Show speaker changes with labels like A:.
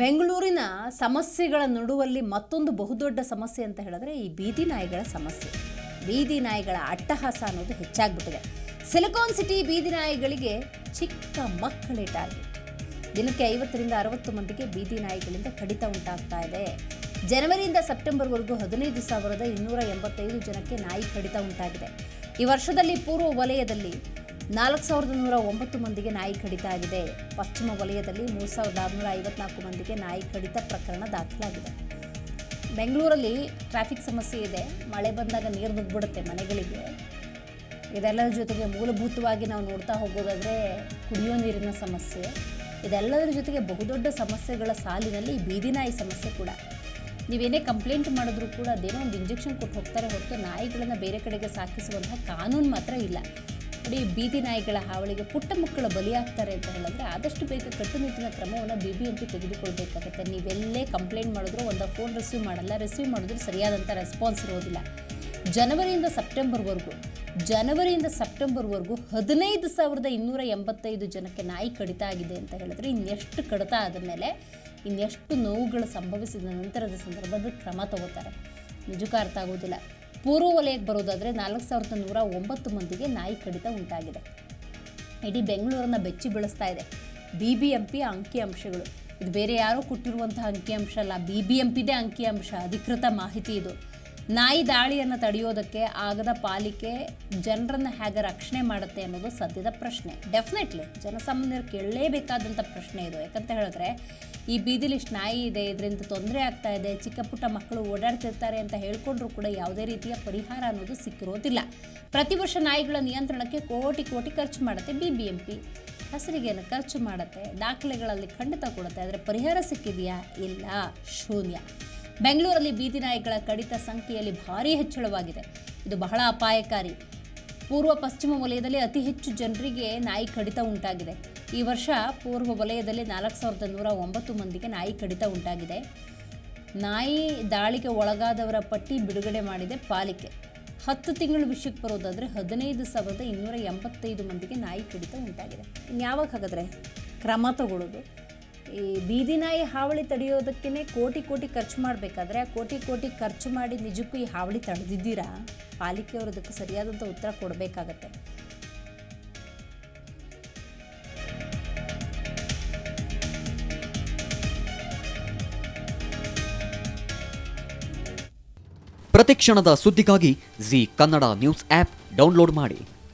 A: ಬೆಂಗಳೂರಿನ ಸಮಸ್ಯೆಗಳ ನಡುವಲ್ಲಿ ಮತ್ತೊಂದು ಬಹುದೊಡ್ಡ ಸಮಸ್ಯೆ ಅಂತ ಹೇಳಿದ್ರೆ ಈ ಬೀದಿ ನಾಯಿಗಳ ಸಮಸ್ಯೆ. ಬೀದಿ ನಾಯಿಗಳ ಅಟ್ಟಹಾಸ ಅನ್ನೋದು ಹೆಚ್ಚಾಗ್ಬಿಟ್ಟಿದೆ. ಸಿಲಿಕಾನ್ ಸಿಟಿ ಬೀದಿ ನಾಯಿಗಳಿಗೆ ಚಿಕ್ಕ ಮಕ್ಕಳೇ ಟಾರ್ಗೆಟ್. ದಿನಕ್ಕೆ ಐವತ್ತರಿಂದ ಅರವತ್ತು ಮಂದಿಗೆ ಬೀದಿ ನಾಯಿಗಳಿಂದ ಕಡಿತ ಉಂಟಾಗ್ತಾ ಇದೆ. ಜನವರಿಯಿಂದ ಸೆಪ್ಟೆಂಬರ್ವರೆಗೂ ಹದಿನೈದು ಸಾವಿರದ ಇನ್ನೂರ ಎಂಬತ್ತೈದು ಜನಕ್ಕೆ ನಾಯಿ ಕಡಿತ ಉಂಟಾಗಿದೆ. ಈ ವರ್ಷದಲ್ಲಿ ಪೂರ್ವ ವಲಯದಲ್ಲಿ ನಾಲ್ಕು ಸಾವಿರದ ನೂರ ಒಂಬತ್ತು ಮಂದಿಗೆ ನಾಯಿ ಕಡಿತ ಆಗಿದೆ ಪಶ್ಚಿಮ ವಲಯದಲ್ಲಿ ಮೂರು ಸಾವಿರದ ಆರುನೂರ ಐವತ್ನಾಲ್ಕು ಮಂದಿಗೆ ನಾಯಿ ಕಡಿತ ಪ್ರಕರಣ ದಾಖಲಾಗಿದೆ. ಬೆಂಗಳೂರಲ್ಲಿ ಟ್ರಾಫಿಕ್ ಸಮಸ್ಯೆ ಇದೆ. ಮಳೆ ಬಂದಾಗ ನೀರು ನುಗ್ಬಿಡುತ್ತೆ ಮನೆಗಳಿಗೆ. ಇದೆಲ್ಲದರ ಜೊತೆಗೆ ಮೂಲಭೂತವಾಗಿ ನಾವು ನೋಡ್ತಾ ಹೋಗೋದಾದರೆ ಕುಡಿಯೋ ನೀರಿನ ಸಮಸ್ಯೆ. ಇದೆಲ್ಲದರ ಜೊತೆಗೆ ಬಹುದೊಡ್ಡ ಸಮಸ್ಯೆಗಳ ಸಾಲಿನಲ್ಲಿ ಬೀದಿ ನಾಯಿ ಸಮಸ್ಯೆ ಕೂಡ. ನೀವೇನೇ ಕಂಪ್ಲೇಂಟ್ ಮಾಡಿದ್ರೂ ಕೂಡ ಅದೇನೋ ಒಂದು ಇಂಜೆಕ್ಷನ್ ಕೊಟ್ಟು ಹೋಗ್ತಾರೆ ಹೊರತು ನಾಯಿಗಳನ್ನು ಬೇರೆ ಕಡೆಗೆ ಸಾಕಿಸುವಂತಹ ಕಾನೂನು ಮಾತ್ರ ಇಲ್ಲ. ಈ ಬೀದಿ ನಾಯಿಗಳ ಹಾವಳಿಗೆ ಪುಟ್ಟ ಮಕ್ಕಳು ಬಲಿಯಾಗ್ತಾರೆ ಅಂತ ಹೇಳಿದ್ರೆ ಆದಷ್ಟು ಬೇಗ ಕಟ್ಟುನಿಟ್ಟಿನ ಕ್ರಮವನ್ನು ಬಿ ಬಿ ಎಂ ಪಿ ತೆಗೆದುಕೊಳ್ಬೇಕಾಗುತ್ತೆ. ನೀವೆಲ್ಲೇ ಕಂಪ್ಲೇಂಟ್ ಮಾಡಿದ್ರು ಒಂದು ಫೋನ್ ರಿಸೀವ್ ಮಾಡಲ್ಲ ರಿಸೀವ್ ಮಾಡಿದ್ರೆ ಸರಿಯಾದಂಥ ರೆಸ್ಪಾನ್ಸ್ ಇರೋದಿಲ್ಲ. ಜನವರಿಯಿಂದ ಸೆಪ್ಟೆಂಬರ್ವರೆಗೂ ಜನವರಿಯಿಂದ ಸೆಪ್ಟೆಂಬರ್ವರೆಗೂ ಹದಿನೈದು ಸಾವಿರದ ಇನ್ನೂರ ಎಂಬತ್ತೈದು ಜನಕ್ಕೆ ನಾಯಿ ಕಡಿತ ಆಗಿದೆ ಅಂತ ಹೇಳಿದ್ರೆ ಇನ್ನೆಷ್ಟು ಕಡಿತ ಆದ ಮೇಲೆ ಇನ್ನೆಷ್ಟು ನೋವುಗಳು ಸಂಭವಿಸಿದ ನಂತರದ ಸಂದರ್ಭದಲ್ಲಿ ಕ್ರಮ ತಗೋತಾರೆ. ನಿಜಕ್ಕೂ ಅರ್ಥ ಆಗೋದಿಲ್ಲ. ಪೂರ್ವ ವಲಯಕ್ಕೆ ಬರೋದಾದರೆ ನಾಲ್ಕು ಸಾವಿರದ ನೂರ ಒಂಬತ್ತು ಮಂದಿಗೆ ನಾಯಿ ಕಡಿತ ಉಂಟಾಗಿದೆ. ಇಡೀ ಬೆಂಗಳೂರನ್ನ ಬೆಚ್ಚಿ ಬೆಳೆಸ್ತಾ ಇದೆ. ಬಿ ಬಿ ಎಂ ಪಿ ಅಂಕಿಅಂಶಗಳು ಇದು ಬೇರೆ ಯಾರೋ ಕೊಟ್ಟಿರುವಂತಹ ಅಂಕಿಅಂಶ ಅಲ್ಲ ಬಿ ಬಿ ಎಂ ಪಿದೇ ಅಂಕಿಅಂಶ ಅಧಿಕೃತ ಮಾಹಿತಿ ಇದು. ನಾಯಿ ದಾಳಿಯನ್ನು ತಡೆಯೋದಕ್ಕೆ ಆಗದ ಪಾಲಿಕೆ ಜನರನ್ನು ಹೇಗೆ ರಕ್ಷಣೆ ಮಾಡುತ್ತೆ ಅನ್ನೋದು ಸದ್ಯದ ಪ್ರಶ್ನೆ. ಡೆಫಿನೆಟ್ಲಿ ಜನಸಾಮಾನ್ಯರು ಕೇಳಲೇಬೇಕಾದಂಥ ಪ್ರಶ್ನೆ ಇದು. ಯಾಕಂತ ಹೇಳಿದ್ರೆ, ಈ ಬೀದಿಲಿ ಇಷ್ಟು ನಾಯಿ ಇದೆ, ಇದರಿಂದ ತೊಂದರೆ ಆಗ್ತಾ ಇದೆ, ಚಿಕ್ಕ ಪುಟ್ಟ ಮಕ್ಕಳು ಓಡಾಡ್ತಿರ್ತಾರೆ ಅಂತ ಹೇಳ್ಕೊಂಡ್ರೂ ಕೂಡ ಯಾವುದೇ ರೀತಿಯ ಪರಿಹಾರ ಅನ್ನೋದು ಸಿಕ್ಕಿರೋದಿಲ್ಲ. ಪ್ರತಿ ವರ್ಷ ನಾಯಿಗಳ ನಿಯಂತ್ರಣಕ್ಕೆ ಕೋಟಿ ಕೋಟಿ ಖರ್ಚು ಮಾಡುತ್ತೆ ಬಿ ಬಿ ಎಂ ಪಿ ಹಸಿರಿಗೆಯನ್ನು ಖರ್ಚು ಮಾಡುತ್ತೆ, ದಾಖಲೆಗಳಲ್ಲಿ ಖಂಡಿತ ಕೊಡುತ್ತೆ, ಆದರೆ ಪರಿಹಾರ ಸಿಕ್ಕಿದೆಯಾ? ಇಲ್ಲ, ಶೂನ್ಯ. ಬೆಂಗಳೂರಲ್ಲಿ ಬೀದಿ ನಾಯಿಗಳ ಕಡಿತ ಸಂಖ್ಯೆಯಲ್ಲಿ ಭಾರೀ ಹೆಚ್ಚಳವಾಗಿದೆ. ಇದು ಬಹಳ ಅಪಾಯಕಾರಿ. ಪೂರ್ವ ಪಶ್ಚಿಮ ವಲಯದಲ್ಲಿ ಅತಿ ಹೆಚ್ಚು ಜನರಿಗೆ ನಾಯಿ ಕಡಿತ ಉಂಟಾಗಿದೆ. ಈ ವರ್ಷ ಪೂರ್ವ ವಲಯದಲ್ಲಿ ನಾಲ್ಕು ಸಾವಿರದ ನೂರ ಒಂಬತ್ತು ಮಂದಿಗೆ ನಾಯಿ ಕಡಿತ ಉಂಟಾಗಿದೆ. ನಾಯಿ ದಾಳಿಗೆ ಒಳಗಾದವರ ಪಟ್ಟಿ ಬಿಡುಗಡೆ ಮಾಡಿದೆ ಪಾಲಿಕೆ. ಹತ್ತು ತಿಂಗಳು ವಿಷಯಕ್ಕೆ ಬರೋದಾದರೆ ಹದಿನೈದು ಸಾವಿರದ ಇನ್ನೂರ ಎಂಬತ್ತೈದು ಮಂದಿಗೆ ನಾಯಿ ಕಡಿತ ಉಂಟಾಗಿದೆ. ಇನ್ಯಾವಾಗ ಹಾಗಾದರೆ ಕ್ರಮ ತಗೊಳ್ಳೋದು? ಈ ಬೀದಿನ ನಾಯಿ ಹಾವಳಿ ತಡೆಯೋದಕ್ಕೇ ಕೋಟಿ ಕೋಟಿ ಖರ್ಚು ಮಾಡಬೇಕಾದ್ರೆ ಆ ಕೋಟಿ ಕೋಟಿ ಖರ್ಚು ಮಾಡಿ ನಿಜಕ್ಕೂ ಈ ಹಾವಳಿ ತಡೆದಿದ್ದೀರಾ? ಪಾಲಿಕೆಯವರು ಅದಕ್ಕೆ ಸರಿಯಾದಂಥ ಉತ್ತರ ಕೊಡಬೇಕಾಗತ್ತೆ.
B: ಪ್ರತಿಕ್ಷಣದ ಸುದ್ದಿಗಾಗಿ Zee Kannada news app download ಮಾಡಿ.